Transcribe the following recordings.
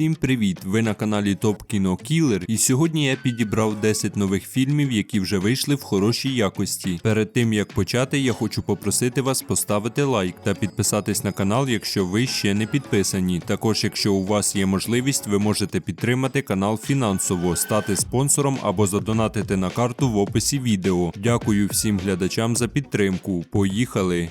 Усім привіт! Ви на каналі Топ Кіно Кілер, і сьогодні я підібрав 10 нових фільмів, які вже вийшли в хорошій якості. Перед тим як почати, я хочу попросити вас поставити лайк та підписатись на канал, якщо ви ще не підписані. Також, якщо у вас є можливість, ви можете підтримати канал фінансово, стати спонсором або задонатити на карту в описі відео. Дякую всім глядачам за підтримку. Поїхали!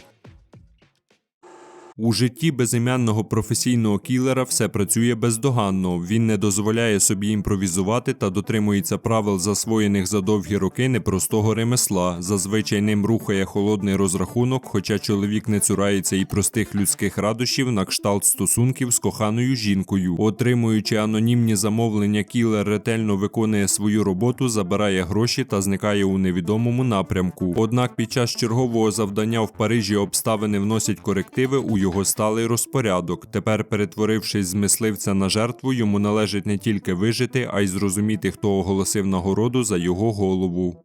У житті безім'янного професійного кілера все працює бездоганно. Він не дозволяє собі імпровізувати та дотримується правил, засвоєних за довгі роки непростого ремесла. Зазвичай ним рухає холодний розрахунок, хоча чоловік не цурається і простих людських радощів на кшталт стосунків з коханою жінкою. Отримуючи анонімні замовлення, кілер ретельно виконує свою роботу, забирає гроші та зникає у невідомому напрямку. Однак під час чергового завдання в Парижі обставини вносять корективи у його сталий розпорядок. Тепер, перетворившись з мисливця на жертву, йому належить не тільки вижити, а й зрозуміти, хто оголосив нагороду за його голову.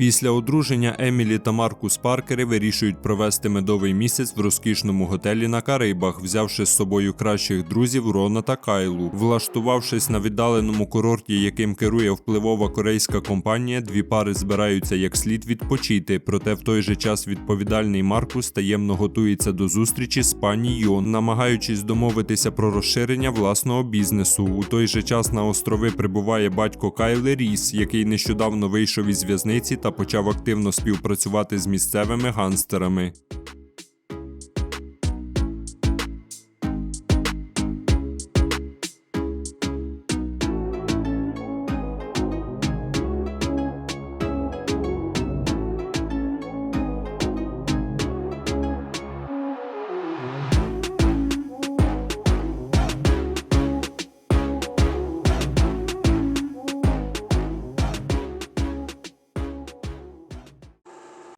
Після одруження Емілі та Маркус Паркери вирішують провести медовий місяць в розкішному готелі на Карибах, взявши з собою кращих друзів Рона та Кайлу. Влаштувавшись на віддаленому курорті, яким керує впливова корейська компанія, дві пари збираються як слід відпочити. Проте в той же час відповідальний Маркус таємно готується до зустрічі з пані Йон, намагаючись домовитися про розширення власного бізнесу. У той же час на острови прибуває батько Кайли Ріс, який нещодавно вийшов із в'язниці та почав активно співпрацювати з місцевими гангстерами.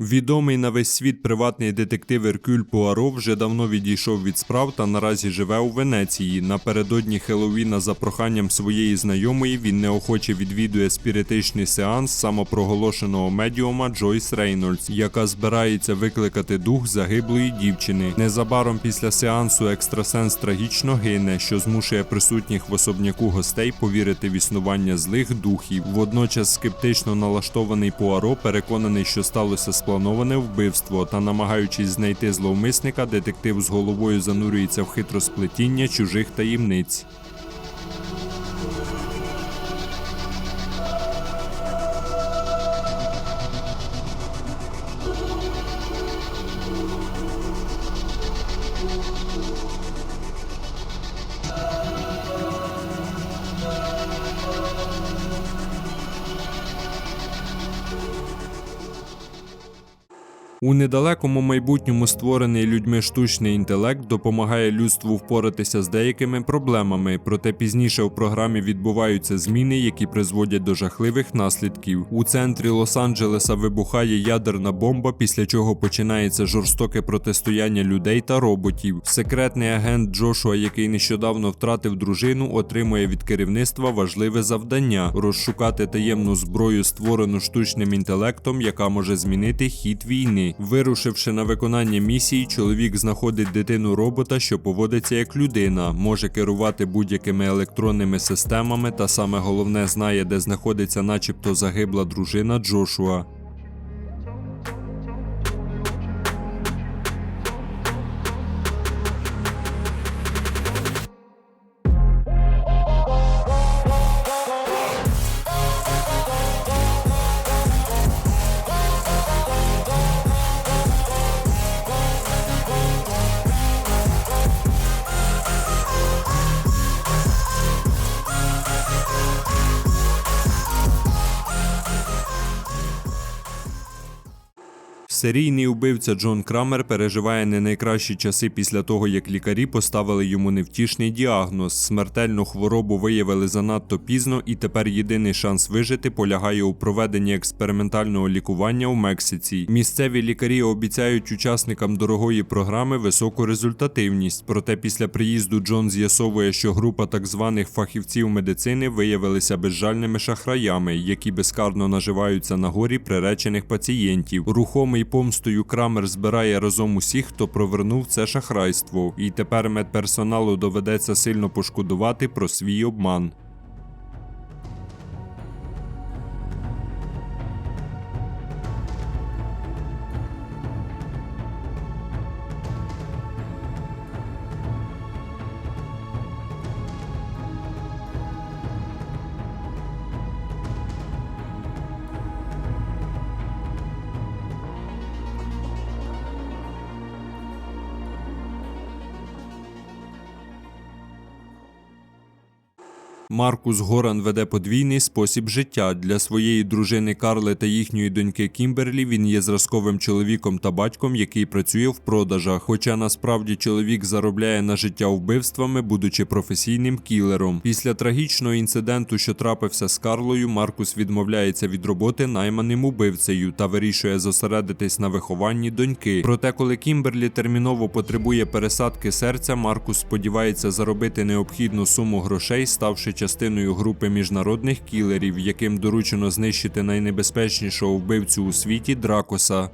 Відомий на весь світ приватний детектив Еркюль Пуаро вже давно відійшов від справ та наразі живе у Венеції. Напередодні Хеллоуіна за проханням своєї знайомої він неохоче відвідує спіритичний сеанс самопроголошеного медіума Джойс Рейнольдс, яка збирається викликати дух загиблої дівчини. Незабаром після сеансу екстрасенс трагічно гине, що змушує присутніх в особняку гостей повірити в існування злих духів. Водночас скептично налаштований Пуаро переконаний, що сталося сплановане вбивство, та намагаючись знайти зловмисника, детектив з головою занурюється в хитросплетіння чужих таємниць. У недалекому майбутньому створений людьми штучний інтелект допомагає людству впоратися з деякими проблемами, проте пізніше в програмі відбуваються зміни, які призводять до жахливих наслідків. У центрі Лос-Анджелеса вибухає ядерна бомба, після чого починається жорстоке протистояння людей та роботів. Секретний агент Джошуа, який нещодавно втратив дружину, отримує від керівництва важливе завдання розшукати таємну зброю, створену штучним інтелектом, яка може змінити хід війни. Вирушивши на виконання місії, чоловік знаходить дитину робота, що поводиться як людина, може керувати будь-якими електронними системами, та саме головне знає, де знаходиться, начебто загибла дружина Джошуа. Серійний убивця Джон Крамер переживає не найкращі часи після того, як лікарі поставили йому невтішний діагноз. Смертельну хворобу виявили занадто пізно, і тепер єдиний шанс вижити полягає у проведенні експериментального лікування у Мексиці. Місцеві лікарі обіцяють учасникам дорогої програми високу результативність. Проте після приїзду Джон з'ясовує, що група так званих фахівців медицини виявилися безжальними шахраями, які безкарно наживаються на горі приречених пацієнтів. Рухомий помстою Крамер збирає разом усіх, хто провернув це шахрайство, і тепер медперсоналу доведеться сильно пошкодувати про свій обман. Маркус Горан веде подвійний спосіб життя. Для своєї дружини Карли та їхньої доньки Кімберлі він є зразковим чоловіком та батьком, який працює в продажах. Хоча насправді чоловік заробляє на життя вбивствами, будучи професійним кілером. Після трагічного інциденту, що трапився з Карлою, Маркус відмовляється від роботи найманим убивцею та вирішує зосередитись на вихованні доньки. Проте, коли Кімберлі терміново потребує пересадки серця, Маркус сподівається заробити необхідну суму грошей, ставши частиною групи міжнародних кілерів, яким доручено знищити найнебезпечнішого вбивцю у світі Дракоса.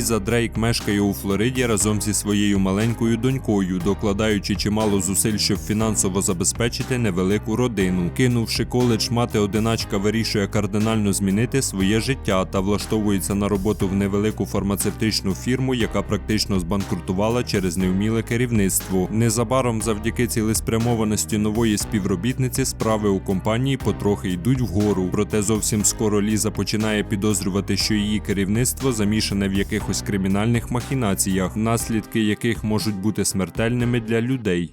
Ліза Дрейк мешкає у Флориді разом зі своєю маленькою донькою, докладаючи чимало зусиль, щоб фінансово забезпечити невелику родину. Кинувши коледж, мати одиначка вирішує кардинально змінити своє життя та влаштовується на роботу в невелику фармацевтичну фірму, яка практично збанкрутувала через невміле керівництво. Незабаром, завдяки цілеспрямованості нової співробітниці, справи у компанії потрохи йдуть вгору. Проте зовсім скоро Ліза починає підозрювати, що її керівництво замішане в якихось кримінальних махінаціях, наслідки яких можуть бути смертельними для людей.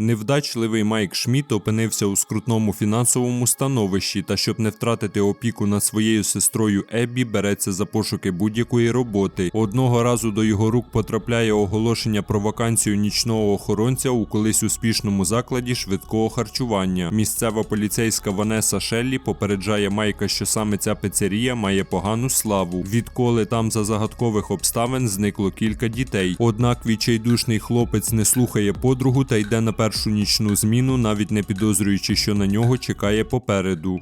Невдачливий Майк Шміт опинився у скрутному фінансовому становищі та, щоб не втратити опіку над своєю сестрою Еббі, береться за пошуки будь-якої роботи. Одного разу до його рук потрапляє оголошення про вакансію нічного охоронця у колись успішному закладі швидкого харчування. Місцева поліцейська Ванеса Шеллі попереджає Майка, що саме ця пицерія має погану славу. Відколи там за загадкових обставин зникло кілька дітей. Однак відчайдушний хлопець не слухає подругу та йде на першу нічну зміну, навіть не підозрюючи, що на нього чекає попереду.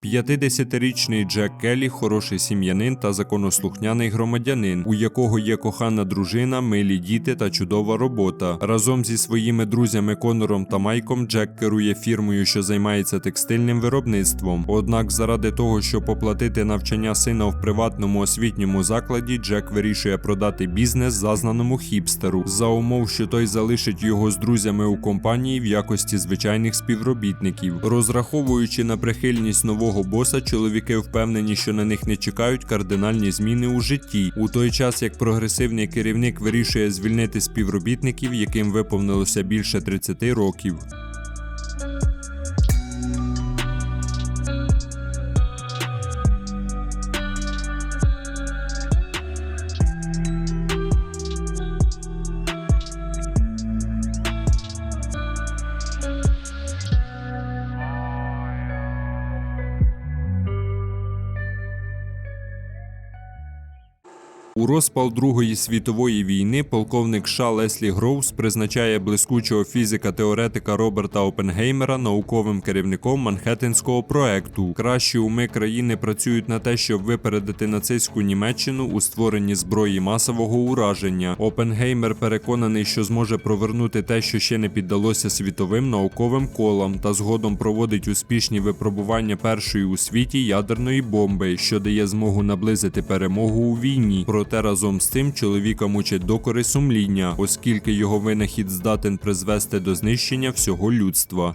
П'ятидесятирічний Джек Келлі хороший сім'янин та законослухняний громадянин, у якого є кохана дружина, милі діти та чудова робота. Разом зі своїми друзями Конором та Майком Джек керує фірмою, що займається текстильним виробництвом. Однак, заради того, щоб оплатити навчання сина в приватному освітньому закладі, Джек вирішує продати бізнес зазнаному хіпстеру за умов, що той залишить його з друзями у компанії в якості звичайних співробітників, розраховуючи на прихильність нового свого боса, чоловіки впевнені, що на них не чекають кардинальні зміни у житті, у той час як прогресивний керівник вирішує звільнити співробітників, яким виповнилося більше 30 років. У розпал Другої світової війни полковник США Леслі Гроувс призначає блискучого фізика-теоретика Роберта Опенгеймера науковим керівником Манхеттенського проекту. Кращі уми країни працюють на те, щоб випередити нацистську Німеччину у створенні зброї масового ураження. Опенгеймер переконаний, що зможе провернути те, що ще не піддалося світовим науковим колам, та згодом проводить успішні випробування першої у світі ядерної бомби, що дає змогу наблизити перемогу у війні. Проте разом з тим чоловіка мучить докори сумління, оскільки його винахід здатен призвести до знищення всього людства.